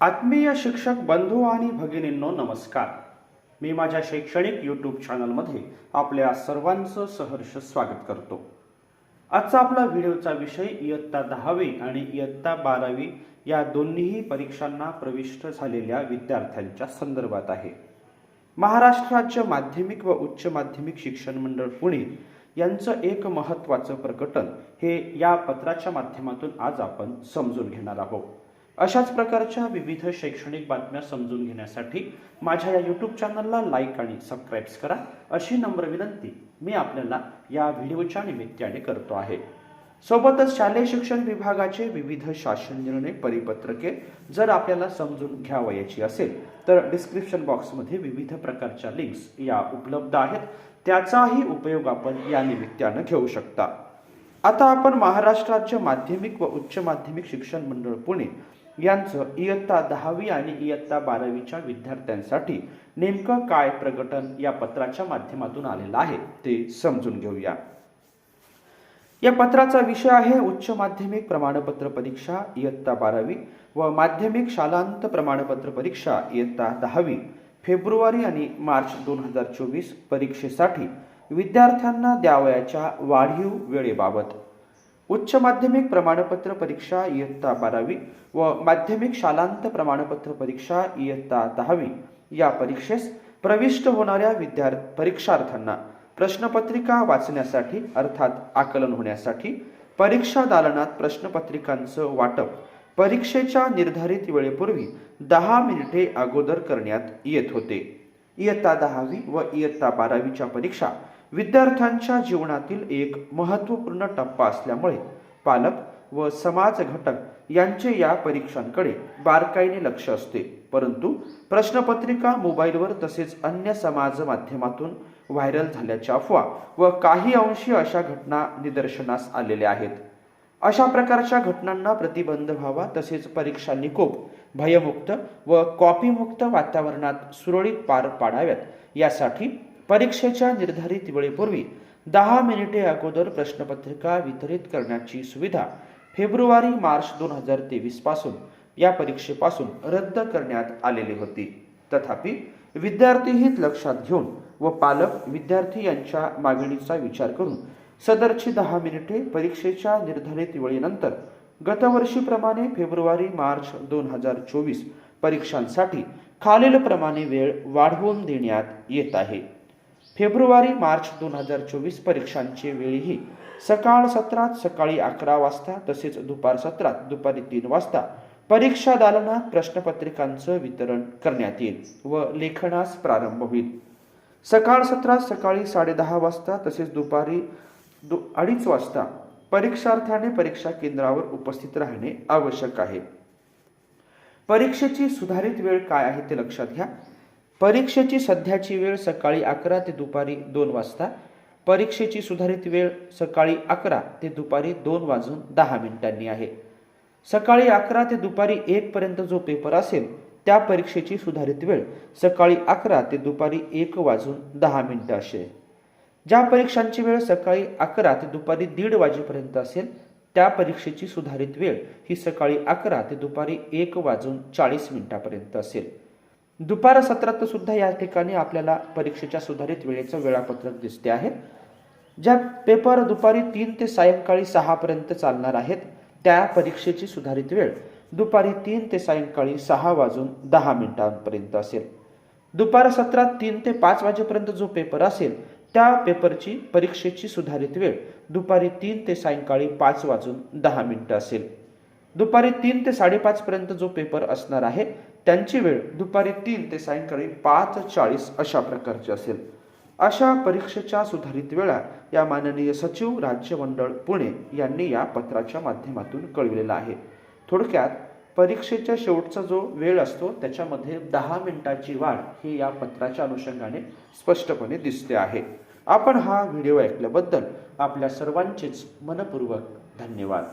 आत्मीय शिक्षक बंधू आणि भगिनींनो नमस्कार. मी माझ्या शैक्षणिक यूट्यूब चॅनलमध्ये आपल्या सर्वांचं सहर्ष स्वागत करतो. आजचा आपला व्हिडिओचा विषय इयत्ता दहावी आणि इयत्ता बारावी या दोन्हीही परीक्षांना प्रविष्ट झालेल्या विद्यार्थ्यांच्या संदर्भात आहे. महाराष्ट्र राज्य माध्यमिक व उच्च माध्यमिक शिक्षण मंडळ पुणे यांचं एक महत्त्वाचं प्रकटन हे या पत्राच्या माध्यमातून आज आपण समजून घेणार आहोत. अशाच प्रकारच्या विविध शैक्षणिक बातम्या समजून घेण्यासाठी माझ्या या यूट्यूब चॅनलला लाईक आणि सबस्क्राईब्स करा. अशी नम्र विनंती मी आपल्याला या व्हिडिओच्या निमित्ताने करतो आहे. सोबतच शालेय शिक्षण विभागाचे विविध शासन निर्णय परिपत्रके जर आपल्याला समजून घ्यावयाची असेल तर डिस्क्रिप्शन बॉक्समध्ये विविध प्रकारच्या लिंक्स या उपलब्ध आहेत. त्याचाही उपयोग आपण या निमित्तानं घेऊ शकता. आता आपण महाराष्ट्र राज्य माध्यमिक व उच्च माध्यमिक शिक्षण मंडळ पुणे यांचं इयत्ता दहावी आणि इयत्ता बारावीच्या विद्यार्थ्यांसाठी नेमकं काय प्रकटन या पत्राच्या माध्यमातून आलेलं आहे ते समजून घेऊया. या पत्राचा विषय आहे उच्च माध्यमिक प्रमाणपत्र परीक्षा इयत्ता बारावी व माध्यमिक शालांत प्रमाणपत्र परीक्षा इयत्ता दहावी. फेब्रुवारी आणि मार्च दोन हजार चोवीस परीक्षेसाठी विद्यार्थ्यांना द्यावयाच्या वाढीव वेळेबाबत उच्च माध्यमिक प्रमाणपत्र परीक्षा इयत्ता बारावी व माध्यमिक शालांत प्रमाणपत्र परीक्षा इयत्ता दहावी या परीक्षेस प्रविष्ट होणाऱ्या विद्यार्थी परीक्षार्थ्यांना प्रश्नपत्रिका वाचण्यासाठी अर्थात आकलन होण्यासाठी परीक्षा दालनात प्रश्नपत्रिकांचं वाटप परीक्षेच्या निर्धारित वेळेपूर्वी दहा मिनिटे अगोदर करण्यात येत होते. इयत्ता दहावी व इयत्ता बारावीच्या परीक्षा विद्यार्थ्यांच्या जीवनातील एक महत्त्वपूर्ण टप्पा असल्यामुळे पालक व समाज घटक यांचे या परीक्षांकडे बारकाईने लक्ष असते. परंतु प्रश्नपत्रिका मोबाईलवर तसेच अन्य समाज माध्यमातून व्हायरल झाल्याच्या अफवा व काही अंशी अशा घटना निदर्शनास आलेल्या आहेत. अशा प्रकारच्या घटनांना प्रतिबंध व्हावा तसेच परीक्षा निकोप भयमुक्त व कॉपीमुक्त वातावरणात सुरळीत पार पाडाव्यात यासाठी परीक्षेच्या निर्धारित वेळेपूर्वी दहा मिनिटे अगोदर प्रश्नपत्रिका वितरित करण्याची सुविधा फेब्रुवारी मार्च दोन हजार तेवीसपासून या परीक्षेपासून रद्द करण्यात आलेली होती. तथापि विद्यार्थी हित लक्षात घेऊन व पालक विद्यार्थी यांच्या मागणीचा विचार करून सदरची दहा मिनिटे परीक्षेच्या निर्धारित वेळेनंतर गतवर्षीप्रमाणे फेब्रुवारी मार्च दोन हजार चोवीस परीक्षांसाठी खालीलप्रमाणे वेळ वाढवून देण्यात येत आहे. फेब्रुवारी मार्च दोन हजार चोवीस परीक्षांची वेळीही. सकाळ सत्रात सकाळी अकरा वाजता तसेच दुपार सत्रात दुपारी तीन वाजता परीक्षा दालनात प्रश्नपत्रिकांचं वितरण करण्यात येईल व लेखनास प्रारंभ होईल. सकाळ सत्रात सकाळी साडेदहा वाजता तसेच दुपारी दु अडीच वाजता परीक्षार्थ्याने परीक्षा केंद्रावर उपस्थित राहणे आवश्यक आहे. परीक्षेची सुधारित वेळ काय आहे ते लक्षात घ्या. परीक्षेची सध्याची वेळ सकाळी अकरा ते दुपारी दोन वाजता. परीक्षेची सुधारित वेळ सकाळी अकरा ते दुपारी दोन वाजून दहा मिनिटांनी आहे. सकाळी अकरा ते दुपारी एकपर्यंत जो पेपर असेल त्या परीक्षेची सुधारित वेळ सकाळी अकरा ते दुपारी एक वाजून दहा मिनिटं असेल. ज्या परीक्षांची वेळ सकाळी अकरा ते दुपारी दीड वाजेपर्यंत असेल त्या परीक्षेची सुधारित वेळ ही सकाळी अकरा ते दुपारी एक वाजून चाळीस मिनिटापर्यंत असेल. दुपार सत्रात सुद्धा या ठिकाणी आपल्याला परीक्षेच्या सुधारित वेळेचं वेळापत्रक दिसते आहे. ज्या पेपर दुपारी तीन ते सायंकाळी सहापर्यंत चालणार आहेत त्या परीक्षेची सुधारित वेळ दुपारी तीन ते सायंकाळी सहा वाजून दहा मिनिटांपर्यंत असेल. दुपार सत्रात तीन ते पाच वाजेपर्यंत जो पेपर असेल त्या पेपरची परीक्षेची सुधारित वेळ दुपारी तीन ते सायंकाळी पाच वाजून दहा मिनिटं असेल. दुपारी तीन ते साडेपाचपर्यंत जो पेपर असणार आहे त्यांची वेळ दुपारी तीन ते सायंकाळी पाच चाळीस अशा प्रकारची असेल. अशा परीक्षेच्या सुधारित वेळा या माननीय सचिव राज्य मंडळ पुणे यांनी या पत्राच्या माध्यमातून कळविलेला आहे. थोडक्यात परीक्षेच्या शेवटचा जो वेळ असतो त्याच्यामध्ये दहा मिनिटाची वाढ ही या पत्राच्या अनुषंगाने स्पष्टपणे दिसते आहे. आपण हा व्हिडिओ ऐकल्याबद्दल आपल्या सर्वांचेच मनपूर्वक धन्यवाद.